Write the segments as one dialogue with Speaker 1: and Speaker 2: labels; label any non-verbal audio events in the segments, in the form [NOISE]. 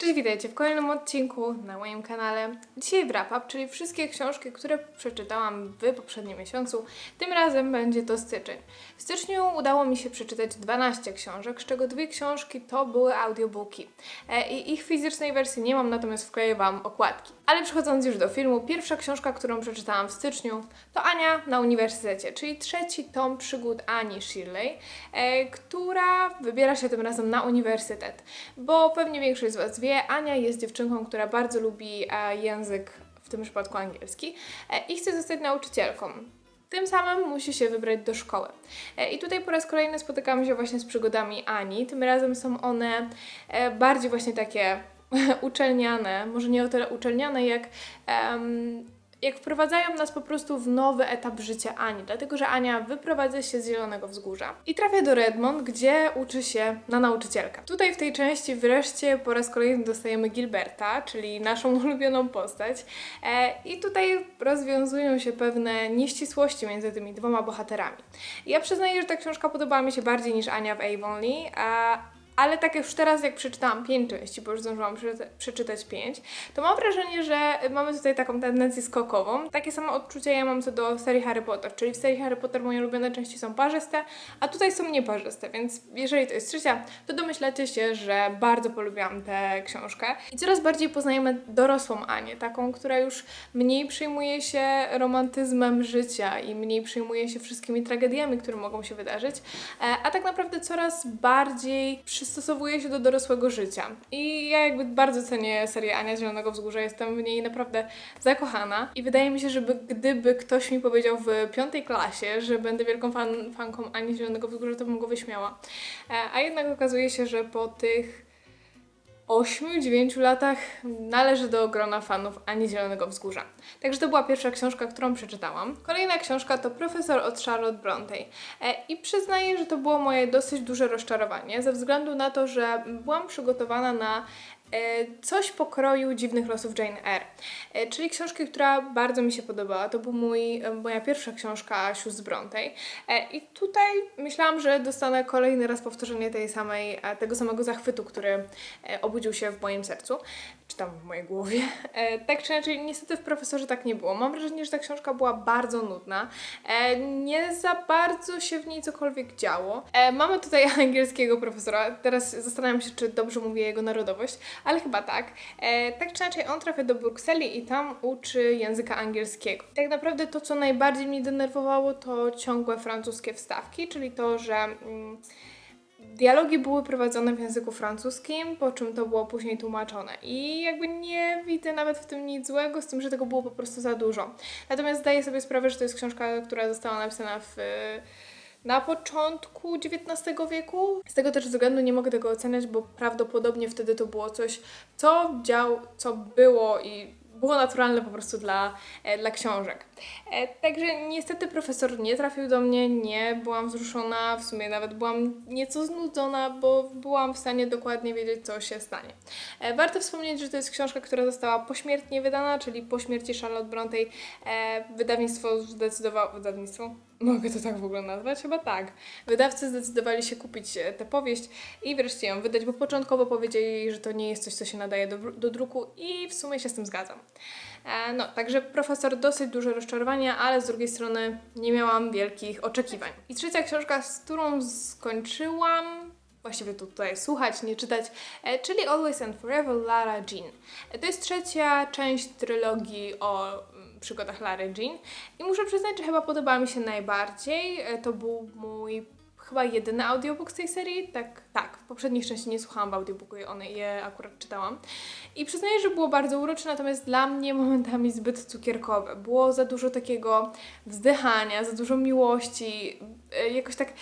Speaker 1: Cześć, witajcie w kolejnym odcinku na moim kanale. Dzisiaj wrap-up, czyli wszystkie książki, które przeczytałam w poprzednim miesiącu. Tym razem będzie to styczeń. W styczniu udało mi się przeczytać 12 książek, z czego dwie książki to były audiobooki. E, I ich fizycznej wersji nie mam, natomiast wkleję Wam okładki. Ale przechodząc już do filmu, pierwsza książka, którą przeczytałam w styczniu to Ania na Uniwersytecie, czyli trzeci tom przygód Ani Shirley, e, która wybiera się tym razem na uniwersytet. Bo pewnie większość z Was wie, Ania jest dziewczynką, która bardzo lubi e, język, w tym przypadku angielski, e, i chce zostać nauczycielką. Tym samym musi się wybrać do szkoły. E, I tutaj po raz kolejny spotykamy się właśnie z przygodami Ani. Tym razem są one e, bardziej właśnie takie [LAUGHS] uczelniane, może nie o tyle uczelniane, jak, em, jak wprowadzają nas po prostu w nowy etap życia Ani, dlatego że Ania wyprowadza się z Zielonego Wzgórza i trafia do Redmond, gdzie uczy się na nauczycielkę. Tutaj w tej części wreszcie po raz kolejny dostajemy Gilberta, czyli naszą [LAUGHS] ulubioną postać e, i tutaj rozwiązują się pewne nieścisłości między tymi dwoma bohaterami. Ja przyznaję, że ta książka podobała mi się bardziej niż Ania w Avonlea, a ale tak już teraz, jak przeczytałam pięć części, bo już zdążyłam przeczyta- przeczytać pięć, to mam wrażenie, że mamy tutaj taką tendencję skokową. Takie samo odczucie ja mam co do serii Harry Potter, czyli w serii Harry Potter moje ulubione części są parzyste, a tutaj są nieparzyste, więc jeżeli to jest trzecia, to domyślacie się, że bardzo polubiłam tę książkę. I coraz bardziej poznajemy dorosłą Anię, taką, która już mniej przejmuje się romantyzmem życia i mniej przejmuje się wszystkimi tragediami, które mogą się wydarzyć, e, a tak naprawdę coraz bardziej przystosowuje się do dorosłego życia. I ja jakby bardzo cenię serię Ania Zielonego Wzgórza, jestem w niej naprawdę zakochana i wydaje mi się, że gdyby ktoś mi powiedział w piątej klasie, że będę wielką fan, fanką Ani Zielonego Wzgórza, to bym go wyśmiała. E, A jednak okazuje się, że po tych 8-9 latach należy do grona fanów Ani Zielonego Wzgórza. Także to była pierwsza książka, którą przeczytałam. Kolejna książka to Profesor od Charlotte Brontë. E, I przyznaję, że to było moje dosyć duże rozczarowanie, ze względu na to, że byłam przygotowana na coś pokroju Dziwnych losów Jane Eyre, e, czyli książki, która bardzo mi się podobała. To był mój, e, moja pierwsza książka sióstr Brontë. E, I tutaj myślałam, że dostanę kolejny raz powtórzenie tej samej, e, tego samego zachwytu, który e, obudził się w moim sercu, czy tam w mojej głowie. E, Tak czy inaczej, niestety w profesorze tak nie było. Mam wrażenie, że ta książka była bardzo nudna. E, Nie za bardzo się w niej cokolwiek działo. E, Mamy tutaj [LAUGHS] angielskiego profesora. Teraz zastanawiam się, czy dobrze mówię jego narodowość, ale chyba tak. E, Tak czy inaczej, on trafia do Brukseli i tam uczy języka angielskiego. Tak naprawdę to, co najbardziej mnie denerwowało, to ciągłe francuskie wstawki, czyli to, że. Mm, Dialogi były prowadzone w języku francuskim, po czym to było później tłumaczone. I jakby nie widzę nawet w tym nic złego, z tym, że tego było po prostu za dużo. Natomiast zdaję sobie sprawę, że to jest książka, która została napisana w, na początku XIX wieku. Z tego też względu nie mogę tego oceniać, bo prawdopodobnie wtedy to było coś, co dział, co było i było naturalne po prostu dla, e, dla książek. E, także niestety profesor nie trafił do mnie, nie byłam wzruszona, w sumie nawet byłam nieco znudzona, bo byłam w stanie dokładnie wiedzieć, co się stanie. E, warto wspomnieć, że to jest książka, która została pośmiertnie wydana, czyli po śmierci Charlotte Brontë wydawnictwo zdecydowało, wydawnictwo? Mogę to tak w ogóle nazwać? Chyba tak. Wydawcy zdecydowali się kupić e, tę powieść i wreszcie ją wydać, bo początkowo powiedzieli, że to nie jest coś, co się nadaje do, do druku i w sumie się z tym zgadzam. E, No, także profesor dosyć duże rozczarowania, ale z drugiej strony nie miałam wielkich oczekiwań. I trzecia książka, z którą skończyłam, właściwie tu tutaj słuchać, nie czytać, e, czyli Always and Forever Lara Jean. E, To jest trzecia część trylogii o przygodach Lary Jean i muszę przyznać, że chyba podobała mi się najbardziej. E, To był mój chyba jedyny audiobook z tej serii. Tak, tak. W poprzednich części nie słuchałam w audiobooku i one je akurat czytałam. I przyznaję, że było bardzo urocze, natomiast dla mnie [LAUGHS] momentami zbyt cukierkowe. Było za dużo takiego wzdychania, za dużo miłości. E, Jakoś tak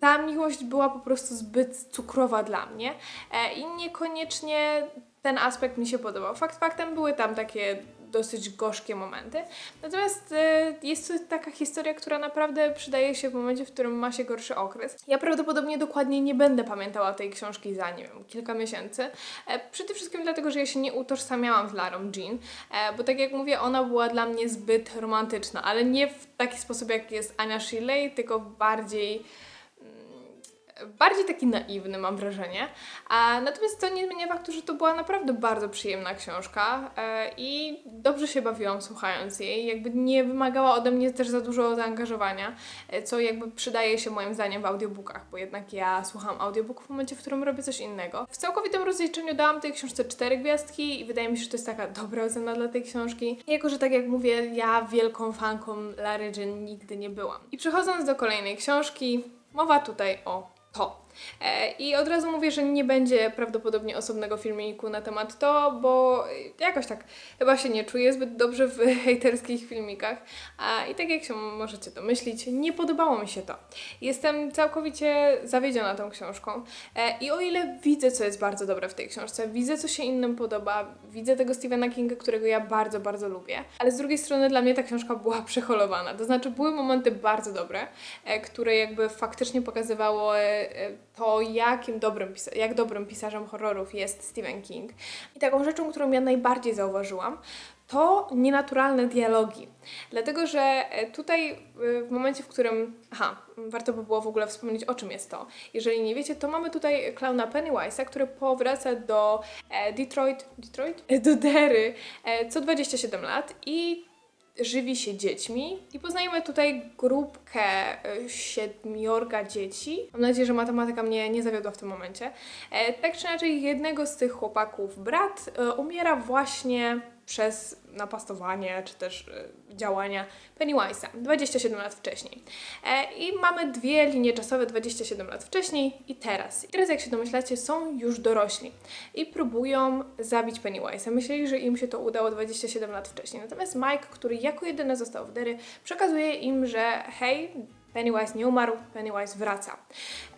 Speaker 1: ta miłość była po prostu zbyt cukrowa dla mnie e, i niekoniecznie ten aspekt mi się podobał. Fakt faktem były tam takie dosyć gorzkie momenty. Natomiast e, jest to taka historia, która naprawdę przydaje się w momencie, w którym ma się gorszy okres. Ja prawdopodobnie dokładnie nie będę pamiętała tej książki za, nie wiem, kilka miesięcy. E, przede wszystkim dlatego, że ja się nie utożsamiałam z Larą Jean, e, bo tak jak mówię, ona była dla mnie zbyt romantyczna, ale nie w taki sposób, jak jest Ania Shirley, tylko bardziej bardziej taki naiwny, mam wrażenie. A natomiast to nie zmienia faktu, że to była naprawdę bardzo przyjemna książka e, i dobrze się bawiłam słuchając jej. Jakby nie wymagała ode mnie też za dużo zaangażowania, e, co jakby przydaje się moim zdaniem w audiobookach, bo jednak ja słucham audiobooków w momencie, w którym robię coś innego. W całkowitym rozliczeniu dałam tej książce cztery gwiazdki i wydaje mi się, że to jest taka dobra ocena dla tej książki. Jako, że tak jak mówię, ja wielką fanką Larry Jean nigdy nie byłam. I przechodząc do kolejnej książki, mowa tutaj o to. E, I od razu mówię, że nie będzie prawdopodobnie osobnego filmiku na temat to, bo jakoś tak chyba się nie czuję zbyt dobrze w [LAUGHS] hejterskich filmikach. I tak jak się możecie domyślić, nie podobało mi się to. Jestem całkowicie zawiedziona tą książką. E, I o ile widzę, co jest bardzo dobre w tej książce, widzę, co się innym podoba, widzę tego Stephena Kinga, którego ja bardzo, bardzo lubię, ale z drugiej strony dla mnie ta książka była [LAUGHS] przeholowana. To znaczy, były momenty bardzo dobre, e, które jakby faktycznie pokazywało e, to, jakim dobrym, jak dobrym pisarzem horrorów jest Stephen King. I taką rzeczą, którą ja najbardziej zauważyłam, to nienaturalne dialogi. Dlatego, że e, tutaj e, w momencie, w którym. Aha, warto by było w ogóle wspomnieć, o czym jest to. Jeżeli nie wiecie, to mamy tutaj klauna Pennywise'a, który powraca do e, Detroit. Detroit? Do Dery co 27 lat i żywi się dziećmi i poznajemy tutaj grupkę e, siedmiorga dzieci. Mam nadzieję, że matematyka mnie nie zawiodła w tym momencie. E, tak czy inaczej, jednego z tych chłopaków brat e, umiera właśnie przez napastowanie czy też e, działania Pennywise'a 27 lat wcześniej. E, I mamy dwie linie czasowe 27 lat wcześniej i teraz. I teraz, jak się domyślacie, są już dorośli i próbują zabić Pennywise'a. Myśleli, że im się to udało 27 lat wcześniej. Natomiast Mike, który jako jedyny został w Dery, przekazuje im, że hej, Pennywise nie umarł, Pennywise wraca.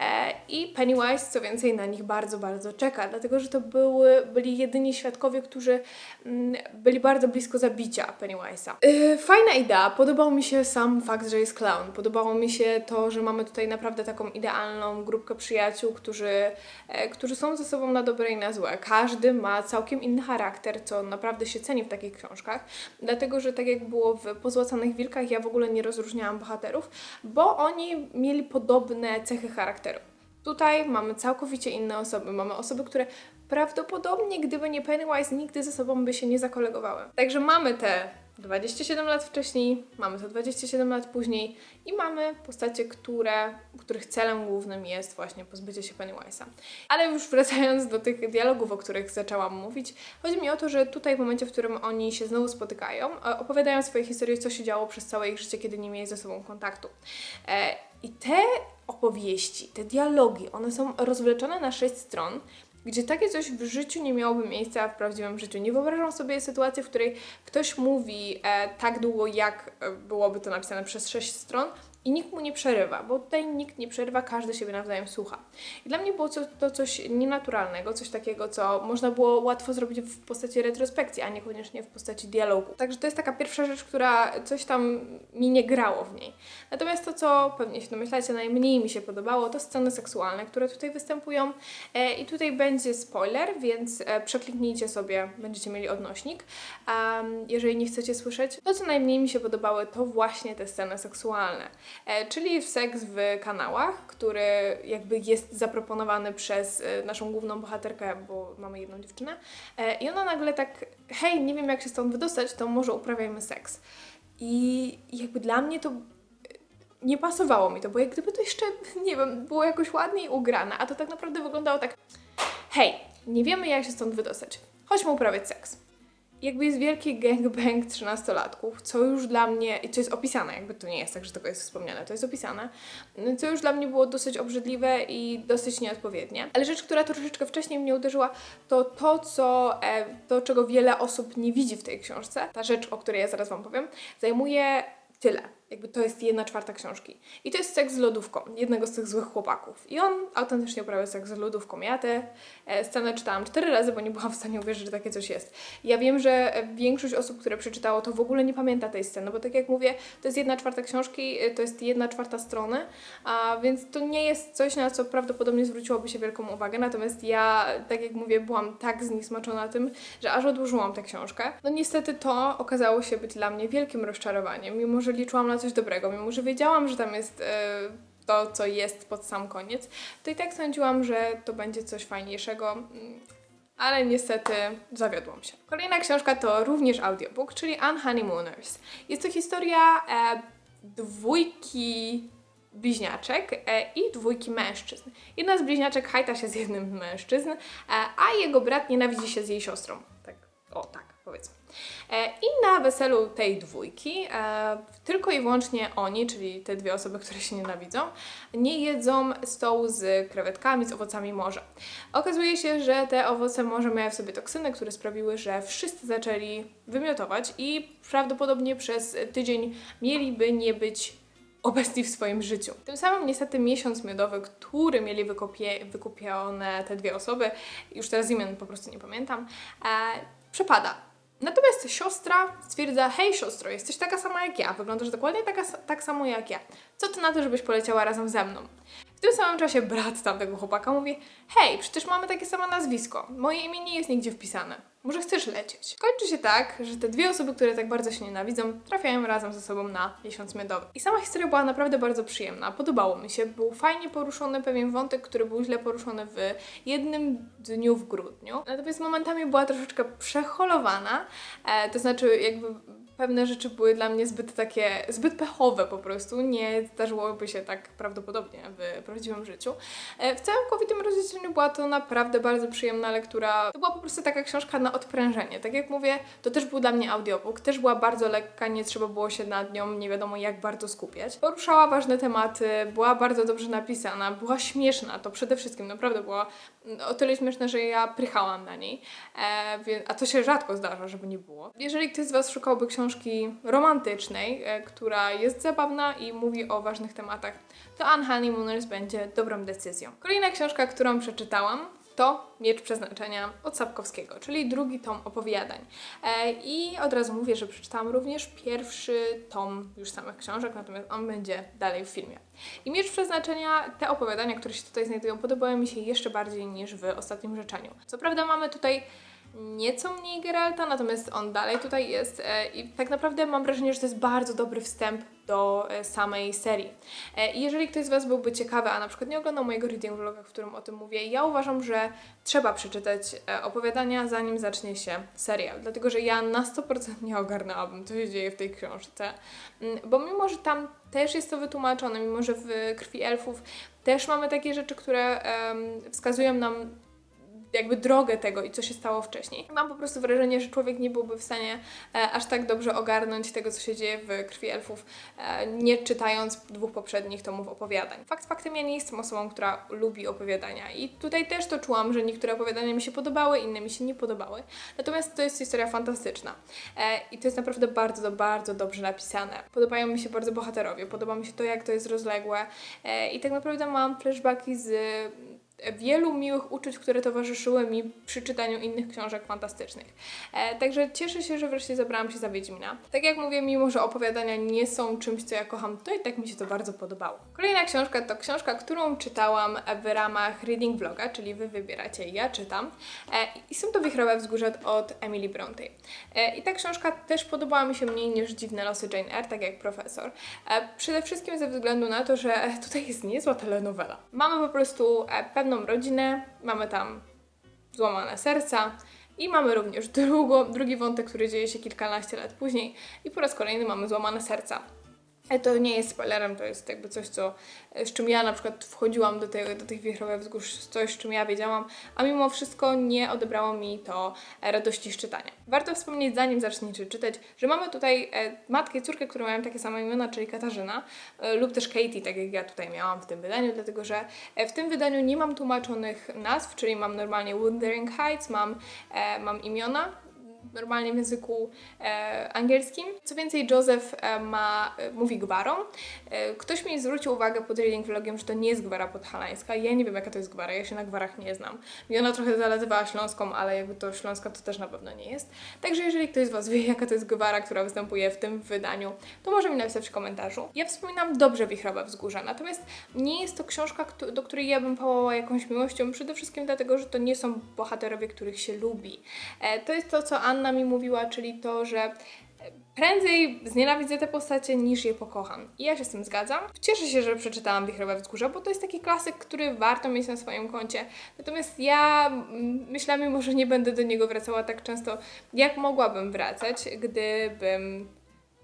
Speaker 1: E, I Pennywise, co więcej, na nich bardzo, bardzo czeka, dlatego że to były, byli jedyni świadkowie, którzy mm, byli bardzo blisko zabicia Pennywise'a. E, fajna idea, podobał mi się sam fakt, że jest clown. Podobało mi się to, że mamy tutaj naprawdę taką idealną grupkę przyjaciół, którzy, e, którzy są ze sobą na dobre i na złe. Każdy ma całkiem inny charakter, co naprawdę się ceni w takich książkach, dlatego że tak jak było w Pozłacanych Wilkach, ja w ogóle nie rozróżniałam bohaterów, bo oni mieli podobne cechy charakteru. Tutaj mamy całkowicie inne osoby. Mamy osoby, które prawdopodobnie, gdyby nie Pennywise, nigdy ze sobą by się nie zakolegowały. Także mamy te 27 lat wcześniej, mamy to 27 lat później i mamy postacie, które, których celem głównym jest właśnie pozbycie się Pennywise'a. Ale już wracając do tych dialogów, o których zaczęłam mówić, chodzi mi o to, że tutaj w momencie, w którym oni się znowu spotykają, e, opowiadają swoje historie, co się działo przez całe ich życie, kiedy nie mieli ze sobą kontaktu. E, I te opowieści, te dialogi, one są rozwleczone na sześć stron, gdzie takie coś w życiu nie miałoby miejsca w prawdziwym życiu. Nie wyobrażam sobie sytuacji, w której ktoś mówi e, tak długo, jak e, byłoby to napisane przez sześć stron i nikt mu nie przerywa, bo tutaj nikt nie przerywa, każdy siebie nawzajem słucha. I dla mnie było co, to coś nienaturalnego, coś takiego, co można było łatwo zrobić w postaci retrospekcji, a niekoniecznie w postaci dialogu. Także to jest taka pierwsza rzecz, która coś tam mi nie grało w niej. Natomiast to, co pewnie się domyślacie, najmniej mi się podobało, to sceny seksualne, które tutaj występują. E, I tutaj będzie spoiler, więc e, przekliknijcie sobie, będziecie mieli odnośnik. Um, jeżeli nie chcecie słyszeć, to co najmniej mi się podobały, to właśnie te sceny seksualne. E, czyli seks w kanałach, który jakby jest zaproponowany przez e, naszą główną bohaterkę, bo mamy jedną dziewczynę. E, I ona nagle tak, hej, nie wiem jak się stąd wydostać, to może uprawiajmy seks. I jakby dla mnie to nie pasowało mi to, bo jak gdyby to jeszcze, [LAUGHS] nie wiem, było jakoś ładniej ugrane, a to tak naprawdę wyglądało tak, hej, nie wiemy jak się stąd wydostać, chodźmy uprawiać seks. Jakby jest wielki gangbang trzynastolatków, co już dla mnie, i co jest opisane, jakby to nie jest tak, że tylko jest wspomniane, to jest opisane, co już dla mnie było dosyć obrzydliwe i dosyć nieodpowiednie. Ale rzecz, która troszeczkę wcześniej mnie uderzyła, to to, co, e, to czego wiele osób nie widzi w tej książce, ta rzecz, o której ja zaraz Wam powiem, zajmuje tyle. Jakby to jest jedna czwarta książki. I to jest seks z lodówką, jednego z tych złych chłopaków. I on autentycznie uprawia seks z lodówką. Ja tę e, scenę czytałam cztery razy, bo nie byłam w stanie uwierzyć, że takie coś jest. Ja wiem, że e, większość osób, które przeczytało, to w ogóle nie pamięta tej sceny, bo tak jak mówię, to jest jedna czwarta książki, e, to jest jedna czwarta strony, a więc to nie jest coś, na co prawdopodobnie zwróciłoby się wielką uwagę. Natomiast ja, tak jak mówię, byłam tak zniesmaczona tym, że aż odłożyłam tę książkę. No niestety to okazało się być dla mnie wielkim rozczarowaniem, mimo że liczyłam na coś dobrego, mimo że wiedziałam, że tam jest e, to, co jest pod sam koniec, to i tak sądziłam, że to będzie coś fajniejszego. mm, Ale niestety zawiodłam się. Kolejna książka to również audiobook, czyli Unhoneymooners. Jest to historia e, dwójki bliźniaczek e, i dwójki mężczyzn. Jedna z bliźniaczek hajta się z jednym z mężczyzn, e, a jego brat nienawidzi się z jej siostrą. Tak, o tak, powiedzmy. E, I na weselu tej dwójki e, tylko i wyłącznie oni, czyli te dwie osoby, które się nienawidzą, nie jedzą stołu z krewetkami, z owocami morza. Okazuje się, że te owoce morza miały w sobie toksyny, które sprawiły, że wszyscy zaczęli wymiotować i prawdopodobnie przez tydzień mieliby nie być obecni w swoim życiu. Tym samym niestety miesiąc miodowy, który mieli wykupione te dwie osoby, już teraz imion po prostu nie pamiętam, e, przepada. Natomiast siostra stwierdza, hej siostro, jesteś taka sama jak ja, wyglądasz dokładnie taka, tak samo jak ja. Co ty na to, żebyś poleciała razem ze mną? W tym samym czasie brat tamtego chłopaka mówi, hej, przecież mamy takie samo nazwisko, moje imię nie jest nigdzie wpisane. Może chcesz lecieć? Kończy się tak, że te dwie osoby, które tak bardzo się nienawidzą, trafiają razem ze sobą na miesiąc miodowy. I sama historia była naprawdę bardzo przyjemna, podobało mi się. Był fajnie poruszony pewien wątek, który był źle poruszony w jednym dniu w grudniu. Natomiast momentami była troszeczkę przeholowana, e, to znaczy jakby pewne rzeczy były dla mnie zbyt takie, zbyt pechowe po prostu. Nie zdarzyłoby się tak prawdopodobnie w prawdziwym życiu. E, W całkowitym rozliczeniu była to naprawdę bardzo przyjemna lektura. To była po prostu taka książka na odprężenie. Tak jak mówię, to też był dla mnie audiobook, też była bardzo lekka, nie trzeba było się nad nią nie wiadomo jak bardzo skupiać. Poruszała ważne tematy, była bardzo dobrze napisana, była śmieszna, to przede wszystkim naprawdę była o tyle śmieszna, że ja prychałam na niej, e, a to się rzadko zdarza, żeby nie było. Jeżeli ktoś z Was szukałby książki romantycznej, e, która jest zabawna i mówi o ważnych tematach, to Unhoneymooners będzie dobrą decyzją. Kolejna książka, którą przeczytałam, to Miecz Przeznaczenia od Sapkowskiego, czyli drugi tom opowiadań. E, I od razu mówię, że przeczytałam również pierwszy tom już samych książek, natomiast on będzie dalej w filmie. I Miecz Przeznaczenia, te opowiadania, które się tutaj znajdują, podobały mi się jeszcze bardziej niż w ostatnim życzeniu. Co prawda mamy tutaj nieco mniej Geralta, natomiast on dalej tutaj jest e, i tak naprawdę mam wrażenie, że to jest bardzo dobry wstęp do e, samej serii. E, I jeżeli ktoś z Was byłby ciekawy, a na przykład nie oglądał mojego reading vloga, w którym o tym mówię, ja uważam, że trzeba przeczytać opowiadania, zanim zacznie się serial, dlatego że ja na 100% nie ogarnęłabym, co się dzieje w tej książce, Mm, bo mimo, że tam też jest to wytłumaczone, mimo, że w Krwi Elfów też mamy takie rzeczy, które wskazują nam jakby drogę tego i co się stało wcześniej. Mam po prostu wrażenie, że człowiek nie byłby w stanie e, aż tak dobrze ogarnąć tego, co się dzieje w Krwi Elfów, e, nie czytając dwóch poprzednich tomów opowiadań. Fakt faktem, ja nie jestem osobą, która lubi opowiadania i tutaj też to czułam, że niektóre opowiadania mi się podobały, inne mi się nie podobały. Natomiast to jest historia fantastyczna e, i to jest naprawdę bardzo, bardzo dobrze napisane. Podobają mi się bardzo bohaterowie, podoba mi się to, jak to jest rozległe e, i tak naprawdę mam flashbacki z wielu miłych uczuć, które towarzyszyły mi przy czytaniu innych książek fantastycznych. E, także cieszę się, że wreszcie zabrałam się za Wiedźmina. Tak jak mówię, mimo że opowiadania nie są czymś, co ja kocham, to i tak mi się to bardzo podobało. Kolejna książka to książka, którą czytałam w ramach reading vloga, czyli wy wybieracie, ja czytam. E, I są to Wichrowe Wzgórze od Emily Bronte. E, I ta książka też podobała mi się mniej niż Dziwne losy Jane Eyre, tak jak profesor. E, przede wszystkim ze względu na to, że tutaj jest niezła telenowela. Mamy po prostu e, pewną rodzinę, mamy tam złamane serca i mamy również drugo, drugi wątek, który dzieje się kilkanaście lat później i po raz kolejny mamy złamane serca. To nie jest spoilerem, to jest jakby coś, co, z czym ja na przykład wchodziłam do, tej, do tych wiechrowych wzgórz, coś, z czym ja wiedziałam, a mimo wszystko nie odebrało mi to e, radości z czytania. Warto wspomnieć, zanim zaczniecie czytać, że mamy tutaj e, matkę i córkę, które mają takie same imiona, czyli Katarzyna e, lub też Katie, tak jak ja tutaj miałam w tym wydaniu, dlatego że w tym wydaniu nie mam tłumaczonych nazw, czyli mam normalnie Wuthering Heights, mam, mam imiona, normalnie w języku e, angielskim. Co więcej, Joseph e, ma, e, mówi gwarą. Ktoś mi zwrócił uwagę pod reading vlogiem, że to nie jest gwara podhalańska. Ja nie wiem, jaka to jest gwara, ja się na gwarach nie znam. I ona trochę zalatywała śląską, ale jakby to śląska to też na pewno nie jest. Także jeżeli ktoś z Was wie, [LAUGHS] jaka to jest gwara, która występuje w tym wydaniu, to może mi napisać w komentarzu. Ja wspominam dobrze Wichrowe Wzgórza, natomiast nie jest to książka, do której ja bym pałała jakąś miłością, przede wszystkim dlatego, że to nie są bohaterowie, których się lubi. To jest to, co Anna mi mówiła, czyli to, że prędzej znienawidzę te postacie niż je pokocham. I ja się z tym zgadzam. Cieszę się, że przeczytałam Wichrowe Wzgórza, bo to jest taki klasyk, który warto mieć na swoim koncie. Natomiast ja mm, myślę, mimo że nie będę do niego wracała tak często, jak mogłabym wracać, gdybym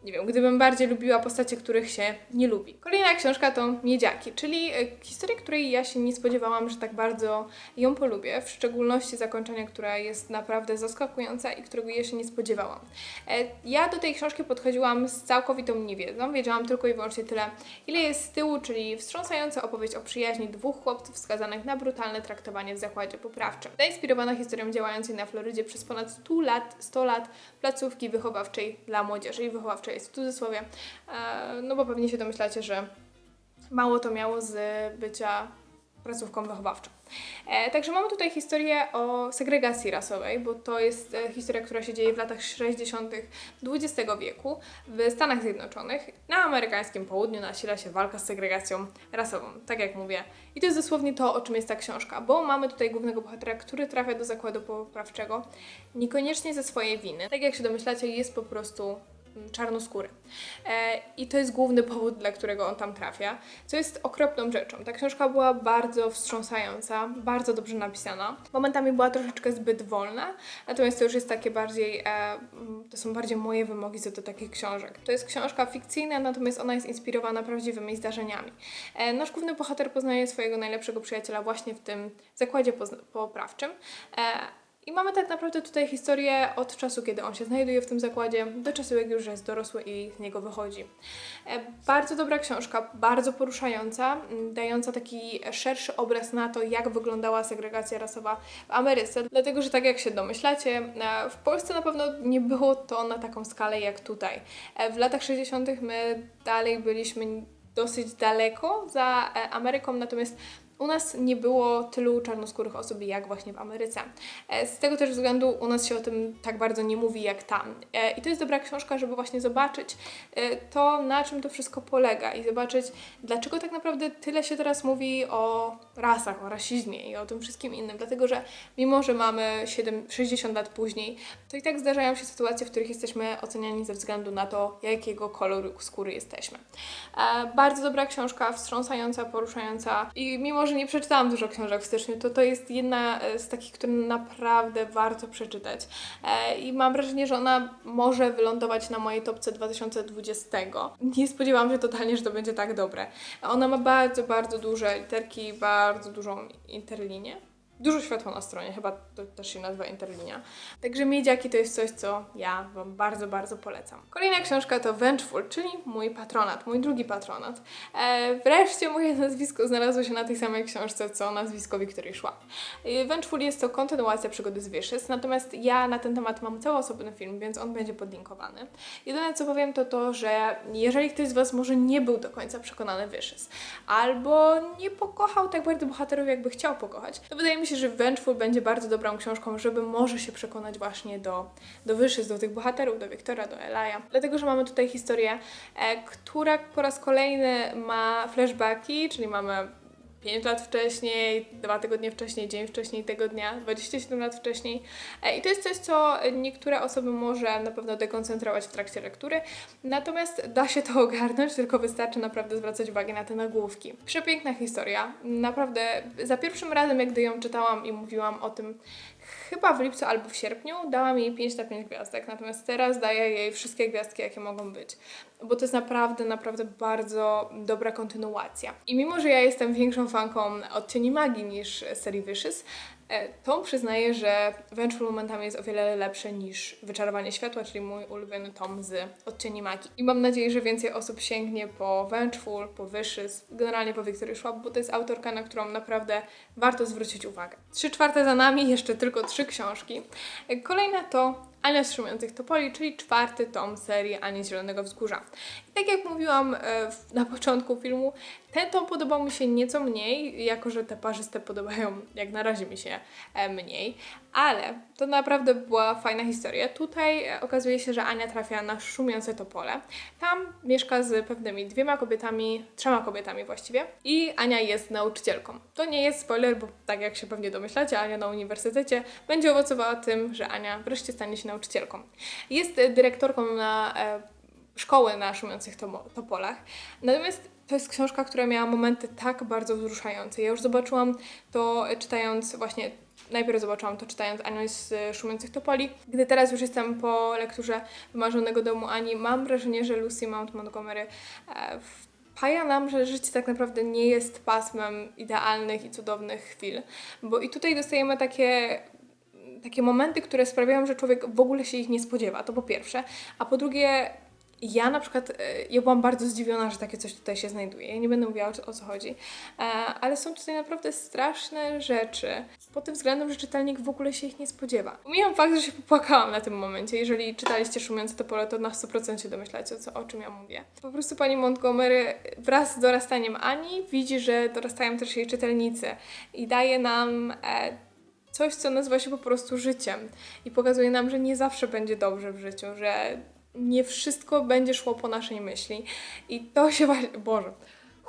Speaker 1: nie wiem, gdybym bardziej lubiła postacie, których się nie lubi. Kolejna książka to Miedziaki, czyli e, historia, której ja się nie spodziewałam, że tak bardzo ją polubię, w szczególności zakończenie, które jest naprawdę zaskakujące i którego ja się nie spodziewałam. E, Ja do tej książki podchodziłam z całkowitą niewiedzą, wiedziałam tylko i wyłącznie tyle, ile jest z tyłu, czyli wstrząsająca opowieść o przyjaźni dwóch chłopców skazanych na brutalne traktowanie w zakładzie poprawczym. Zainspirowana historią działającej na Florydzie przez ponad 100 lat, 100 lat placówki wychowawczej dla młodzieży i wychowawczej jest w cudzysłowie, e, no bo pewnie się domyślacie, że mało to miało z bycia placówką wychowawczą. E, także mamy tutaj historię o segregacji rasowej, bo to jest e, historia, która się dzieje w latach 60. XX wieku w Stanach Zjednoczonych. Na amerykańskim południu nasila się walka z segregacją rasową, tak jak mówię. I to jest dosłownie to, o czym jest ta książka, bo mamy tutaj głównego bohatera, który trafia do zakładu poprawczego niekoniecznie ze swojej winy. Tak jak się domyślacie, jest po prostu czarnoskóry. E, I to jest główny powód, dla którego on tam trafia, co jest okropną rzeczą. Ta książka była bardzo wstrząsająca, bardzo dobrze napisana. Momentami była troszeczkę zbyt wolna, natomiast to już jest takie bardziej, e, to są bardziej moje wymogi co do takich książek. To jest książka fikcyjna, natomiast ona jest inspirowana prawdziwymi zdarzeniami. E, nasz główny bohater poznaje swojego najlepszego przyjaciela właśnie w tym zakładzie poprawczym. E, i mamy tak naprawdę tutaj historię od czasu, kiedy on się znajduje w tym zakładzie, do czasu, jak już jest dorosły i z niego wychodzi. E, Bardzo dobra książka, bardzo poruszająca, dająca taki szerszy obraz na to, jak wyglądała segregacja rasowa w Ameryce. Dlatego, że tak jak się domyślacie, e, w Polsce na pewno nie było to na taką skalę jak tutaj. E, W latach 60. my dalej byliśmy dosyć daleko za Ameryką, natomiast u nas nie było tylu czarnoskórych osób jak właśnie w Ameryce. E, Z tego też względu u nas się o tym tak bardzo nie mówi jak tam. E, I to jest dobra książka, żeby właśnie zobaczyć e, to, na czym to wszystko polega i zobaczyć, dlaczego tak naprawdę tyle się teraz mówi o rasach, o rasizmie i o tym wszystkim innym. Dlatego, że mimo, że mamy 7, 60 lat później, to i tak zdarzają się sytuacje, w których jesteśmy oceniani ze względu na to, jakiego koloru skóry jesteśmy. E, bardzo dobra książka, wstrząsająca, poruszająca i mimo, że nie przeczytałam dużo książek w styczniu, to to jest jedna e, z takich, które naprawdę warto przeczytać. E, I mam wrażenie, że ona może wylądować na mojej topce 2020. Nie spodziewałam się totalnie, że to będzie tak dobre. Ona ma bardzo, bardzo duże literki, bardzo dużą interlinię. Dużo światła na stronie, chyba to też się nazywa interlinia. Także Miedziaki to jest coś, co ja Wam bardzo, bardzo polecam. Kolejna książka to Vengeful, czyli mój patronat, mój drugi patronat. E, wreszcie moje nazwisko znalazło się na tej samej książce, co nazwisko Wiktorii Szłap. E, Vengeful jest to kontynuacja przygody z Wyszys, natomiast ja na ten temat mam cały osobny film, więc on będzie podlinkowany. Jedyne co powiem to to, że jeżeli ktoś z Was może nie był do końca przekonany Wyszys, albo nie pokochał tak bardzo bohaterów, jakby chciał pokochać, to wydaje mi się, że Vengeful będzie bardzo dobrą książką, żeby może się przekonać właśnie do, do Wyszys, do tych bohaterów, do Wiktora, do Elaja. Dlatego, że mamy tutaj historię, e, która po raz kolejny ma flashbacki, czyli mamy 5 lat wcześniej, 2 tygodnie wcześniej, dzień wcześniej tego dnia, 27 lat wcześniej. E, I to jest coś, co niektóre osoby może na pewno dekoncentrować w trakcie lektury, natomiast da się to [LAUGHS] ogarnąć, tylko wystarczy naprawdę zwracać uwagę na te nagłówki. Przepiękna historia, naprawdę za pierwszym razem, jak gdy ją czytałam i mówiłam o tym, chyba w lipcu albo w sierpniu, dałam jej 5 na 5 gwiazdek, natomiast teraz daję jej wszystkie gwiazdki, jakie mogą być, bo to jest naprawdę, naprawdę bardzo dobra kontynuacja. I mimo, że ja jestem większą fanką Odcieni Magii niż serii Wyszys, e, to przyznaję, że Vengeful momentami jest o wiele lepsze niż Wyczarowanie Światła, czyli mój ulubiony tom z Odcieni Magii. I mam nadzieję, że więcej osób sięgnie po Vengeful, po Wyszys, generalnie po Wiktorię Szłap, bo to jest autorka, na którą naprawdę warto zwrócić uwagę. Trzy czwarte za nami, jeszcze tylko trzy książki. E, Kolejna to Ania z Szumiących Topoli, czyli czwarty tom serii Ani Zielonego Wzgórza. I tak jak mówiłam e, na początku filmu, ten tom podobał mi się nieco mniej, jako że te parzyste podobają jak na razie mi się e, mniej, Ale to naprawdę była fajna historia. Tutaj e, okazuje się, że Ania trafia na szumiące topole. Tam mieszka z pewnymi dwiema kobietami, trzema kobietami właściwie. I Ania jest nauczycielką. To nie jest spoiler, bo tak jak się pewnie domyślacie, Ania na uniwersytecie będzie owocowała tym, że Ania wreszcie stanie się nauczycielką. Jest dyrektorką na e, szkoły na szumiących topolach. Natomiast to jest książka, która miała momenty tak bardzo wzruszające. Ja już zobaczyłam to e, czytając właśnie, najpierw zobaczyłam to czytając Anię z e, Szumiących Topoli. Gdy teraz już jestem po lekturze Wymarzonego Domu Ani, mam wrażenie, że Lucy Mount Montgomery e, wpaja nam, że życie tak naprawdę nie jest pasmem idealnych i cudownych chwil. Bo i tutaj dostajemy takie takie momenty, które sprawiają, że człowiek w ogóle się ich nie spodziewa. To po pierwsze. A po drugie, ja na przykład, e, ja byłam bardzo zdziwiona, że takie coś tutaj się znajduje. Nie będę mówiła o, co- o co chodzi, e, ale są tutaj naprawdę straszne rzeczy pod tym względem, że czytelnik w ogóle się ich nie spodziewa. Pomijam fakt, że się popłakałam na tym momencie. Jeżeli czytaliście Szumiące Topole, to na 100% się domyślacie, o, co, o czym ja mówię. Po prostu pani Montgomery wraz z dorastaniem Ani widzi, że dorastają też jej czytelnicy i daje nam... E, coś, co nazywa się po prostu życiem i pokazuje nam, że nie zawsze będzie dobrze w życiu, że nie wszystko będzie szło po naszej myśli. I to się właśnie. Boże.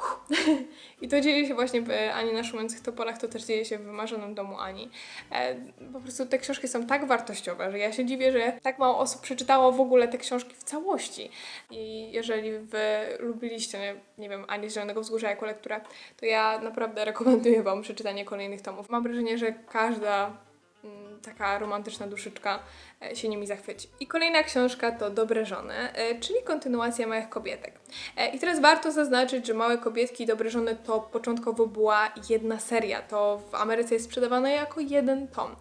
Speaker 1: [LAUGHS] I to dzieje się właśnie w Ani na szumiących topolach, to też dzieje się w wymarzonym domu Ani. E, po prostu te książki są tak wartościowe, że ja się dziwię, że tak mało osób przeczytało w ogóle te książki w całości. I jeżeli wy lubiliście, nie, wiem, Ani z Zielonego Wzgórza jako lekturę, to ja naprawdę rekomenduję wam przeczytanie kolejnych tomów. Mam wrażenie, że każda taka romantyczna duszyczka e, się nimi zachwyci. I kolejna książka to Dobre Żony, e, czyli kontynuacja Małych Kobietek. E, I teraz warto zaznaczyć, że Małe Kobietki i Dobre Żony to początkowo była jedna seria. To w Ameryce jest sprzedawane jako jeden tom.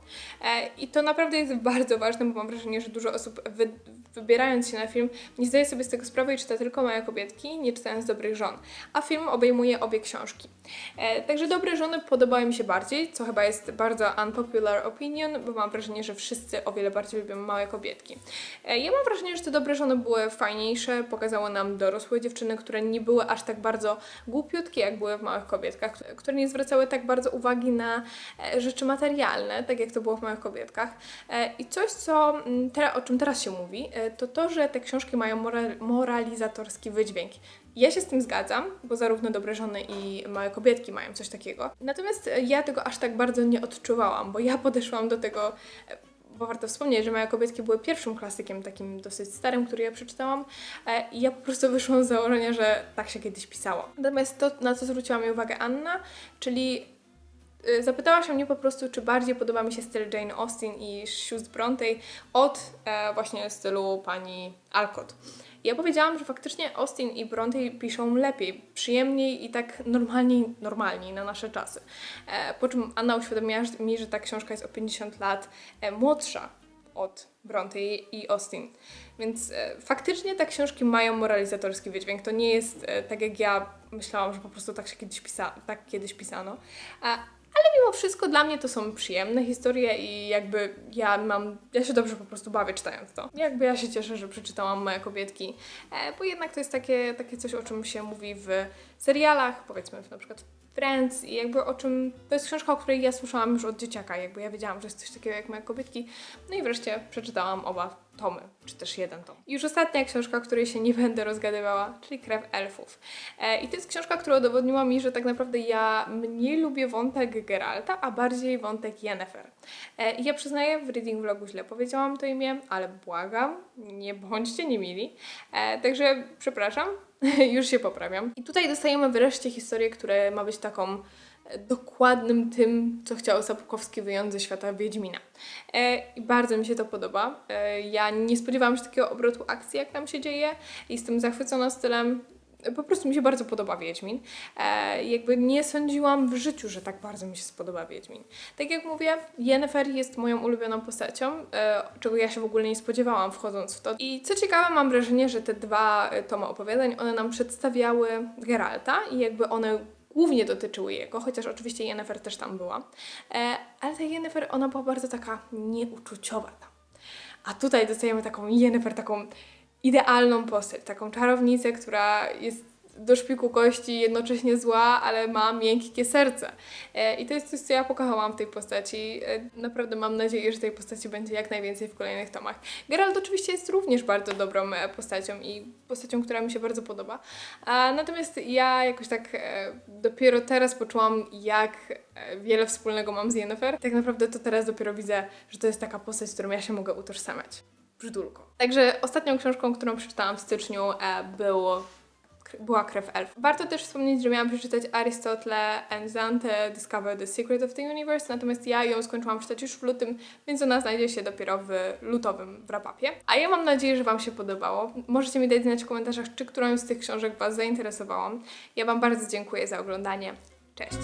Speaker 1: I to naprawdę jest bardzo ważne, bo mam wrażenie, że dużo osób wy, wybierając się na film nie zdaje sobie z tego sprawy i czyta tylko Małe Kobietki, nie czytając Dobrych Żon. A film obejmuje obie książki. E, także Dobre Żony podobały mi się bardziej, co chyba jest bardzo unpopular opinion, bo mam wrażenie, że wszyscy o wiele bardziej lubią Małe Kobietki. E, ja mam wrażenie, że te Dobre Żony były fajniejsze, pokazały nam dorosłe dziewczyny, które nie były aż tak bardzo głupiutkie, jak były w Małych Kobietkach, które- nie zwracały tak bardzo uwagi na e, rzeczy materialne, tak jak to było w Małych Kobietkach. E, I coś, co, mm, te, o czym teraz się mówi, e, to to, że te książki mają moral, moralizatorski wydźwięk. Ja się z tym zgadzam, bo zarówno Dobre Żony i Małe Kobietki mają coś takiego. Natomiast e, ja tego aż tak bardzo nie odczuwałam, bo ja [LAUGHS] podeszłam do tego, e, bo warto wspomnieć, że Małe Kobietki były pierwszym klasykiem takim dosyć starym, który ja przeczytałam e, i ja po prostu [LAUGHS] wyszłam z założenia, że tak się kiedyś pisało. Natomiast to, na co zwróciła mi uwagę Anna, czyli zapytała się mnie po prostu, czy bardziej podoba mi się styl Jane Austen i sióstr Brontë od e, właśnie stylu pani Alcott. Ja powiedziałam, że faktycznie Austin i Brontë piszą lepiej, przyjemniej i tak normalniej, normalniej na nasze czasy. E, po czym Anna uświadomiła mi, że ta książka jest o 50 lat e, młodsza od Brontë i Austin. Więc e, faktycznie te książki mają moralizatorski wydźwięk. To nie jest e, tak jak ja myślałam, że po prostu tak się kiedyś, pisa tak kiedyś pisano. A, ale mimo wszystko dla mnie to są przyjemne historie i jakby ja mam, ja się dobrze po prostu bawię czytając to. Jakby ja się cieszę, że przeczytałam Moje Kobietki, e, bo jednak to jest takie, takie coś, o czym się mówi w serialach, powiedzmy na przykład Friends i jakby o czym, to jest książka, o której ja słyszałam już od dzieciaka, jakby ja wiedziałam, że jest coś takiego jak Moje Kobietki, no i wreszcie przeczytałam oba tomy, czy też jeden tom. I już ostatnia książka, której się nie [LAUGHS] będę rozgadywała, czyli Krew Elfów. E, I to jest książka, która udowodniła mi, że tak naprawdę ja mniej lubię wątek Geralta, a bardziej wątek Yennefer. E, I ja przyznaję, w reading vlogu źle powiedziałam to imię, ale błagam, nie bądźcie niemili. E, także przepraszam, [LAUGHS] już się poprawiam. I tutaj dostajemy wreszcie historię, która ma być taką e, dokładnym tym, co chciał Sapkowski wyjąć ze świata Wiedźmina. E, I bardzo mi się to podoba. E, ja nie spodziewałam się takiego obrotu akcji, jak tam się dzieje. Jestem zachwycona stylem. Po prostu mi się bardzo podoba Wiedźmin. E, jakby nie sądziłam w życiu, że tak bardzo mi się spodoba Wiedźmin. Tak jak mówię, Yennefer jest moją ulubioną postacią, e, czego ja się w ogóle nie spodziewałam wchodząc w to. I co ciekawe, mam wrażenie, że te dwa e, tomy opowiadań, one nam przedstawiały Geralta i jakby one głównie dotyczyły jego, chociaż oczywiście Yennefer też tam była. E, ale ta Yennefer, ona była bardzo taka nieuczuciowa tam. A tutaj dostajemy taką Yennefer, taką idealną postać, taką czarownicę, która jest do szpiku kości, jednocześnie zła, ale ma miękkie serce. E, I to jest coś, co ja pokochałam w tej postaci. E, Naprawdę mam nadzieję, że tej postaci będzie jak najwięcej w kolejnych tomach. Geralt oczywiście jest również bardzo dobrą e, postacią i postacią, która mi się bardzo podoba. Natomiast ja jakoś tak dopiero teraz poczułam, jak wiele wspólnego mam z Yennefer. Tak naprawdę to teraz dopiero widzę, że to jest taka postać, z którą ja się mogę utożsamiać. Także ostatnią książką, którą przeczytałam w styczniu e, było była krew elf. Warto też wspomnieć, że miałam przeczytać Aristotle and Dante Discover the Secret of the Universe, natomiast ja ją skończyłam czytać już w lutym, więc ona znajdzie się dopiero w lutowym wrapapie. A ja mam nadzieję, że Wam się podobało. Możecie mi dać znać w komentarzach, czy którąś z tych książek Was zainteresowałam. Ja Wam bardzo dziękuję za oglądanie. Cześć!